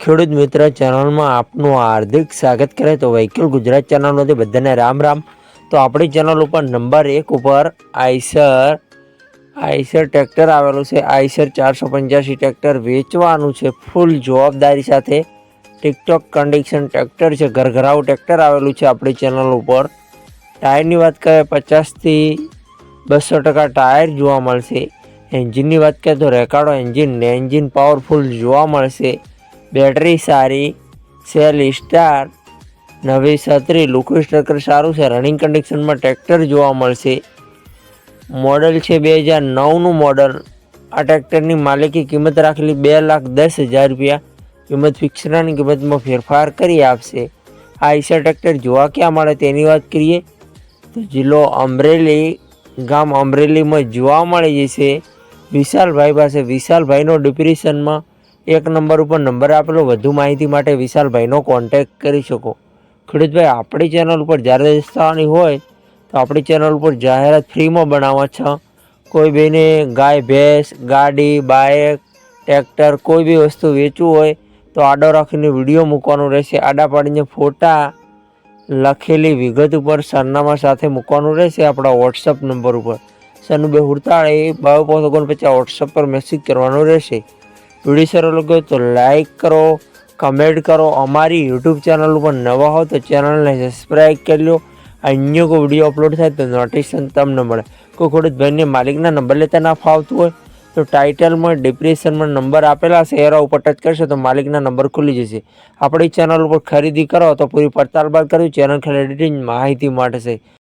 ખેડૂત મિત્ર ચેનલમાં આપનું હાર્દિક સ્વાગત કરે તો વહીકલ ગુજરાત ચેનલમાંથી બધાને રામ રામ. તો આપણી ચેનલ ઉપર નંબર એક ઉપર આઈસર આઈસર ટ્રેક્ટર આવેલું છે. આઈસર ચારસો પંચ્યાસી ટ્રેક્ટર વેચવાનું છે. ફૂલ જવાબદારી સાથે ટિકટોક કન્ડિશન ટ્રેક્ટર છે. ઘરઘરાવું ટ્રેક્ટર આવેલું છે આપણી ચેનલ ઉપર. ટાયરની વાત કરીએ પચાસથી બસો ટકા ટાયર જોવા મળશે. એન્જિનની વાત કરીએ તો રેકાર્ડો એન્જિન ને એન્જિન પાવરફુલ જોવા મળશે. બેટરી સારી, સેલ સ્ટાર, નવી છત્રી લુકુ સ્ટ્રકર સારું છે. રનિંગ કન્ડિશનમાં ટ્રેક્ટર જોવા મળશે. મોડલ છે બે હજાર નવનું મોડલ આ ટ્રેક્ટરની માલિકી કિંમત રાખેલી બે લાખ દસ હજાર રૂપિયા. કિંમત ફિક્સરાની કિંમતમાં ફેરફાર કરી આપશે. આ ઈસા ટ્રેક્ટર જોવા ક્યાં મળે તેની વાત કરીએ? તો જિલ્લો અમરેલી, ગામ અમરેલીમાં જોવા મળી જશે. વિશાલભાઈ પાસે વિશાલભાઈનો ડિપ્રેશનમાં એક નંબર ઉપર નંબર આપેલો. વધુ માહિતી માટે વિશાલભાઈનો કોન્ટેક્ટ કરી શકો. ખેડૂતભાઈ, આપણી ચેનલ ઉપર જ્યારે થવાની હોય, તો આપણી ચેનલ ઉપર જાહેરાત ફ્રીમાં બનાવવા છે. કોઈ બેને ગાય, ભેંસ, ગાડી બાઇક ટ્રેક્ટર કોઈ બી વસ્તુ વેચવું હોય, તો આડો રાખીને વીડિયો મૂકવાનું રહેશે. આડા પાડીને ફોટા લખેલી વિગત ઉપર સરનામા સાથે મૂકવાનું રહેશે આપણા વોટ્સઅપ નંબર ઉપર. સરનું બે હુડતાળ, એ બાયો પાંચ ઓગણપચાસ વોટ્સઅપ પર મેસેજ કરવાનો રહેશે. વીડિયો સારો લાગ્યો તો લાઈક કરો કમેન્ટ કરો. અમારી યુટ્યુબ ચેનલ ઉપર નવા હો તો ચેનલને સબસ્ક્રાઈબ કરી લો. અન્ય કોઈ વીડિયો અપલોડ થાય તો નોટિફિકેશન તમને મળે. કોઈ ખેડૂત ભાઈને માલિકના નંબર લેતા ના ફાવતું હોય તો ટાઇટલમાં ડિપ્રેશનમાં નંબર આપેલા છે. એરા ઉપર ટચ કરશો તો માલિકના નંબર ખુલી જશે. આપણી ચેનલ ઉપર ખરીદી કરો તો પૂરી પડતાલ બાદ કરવી ચેનલ ખાલી એડિટિંગ માહિતી માટે છે.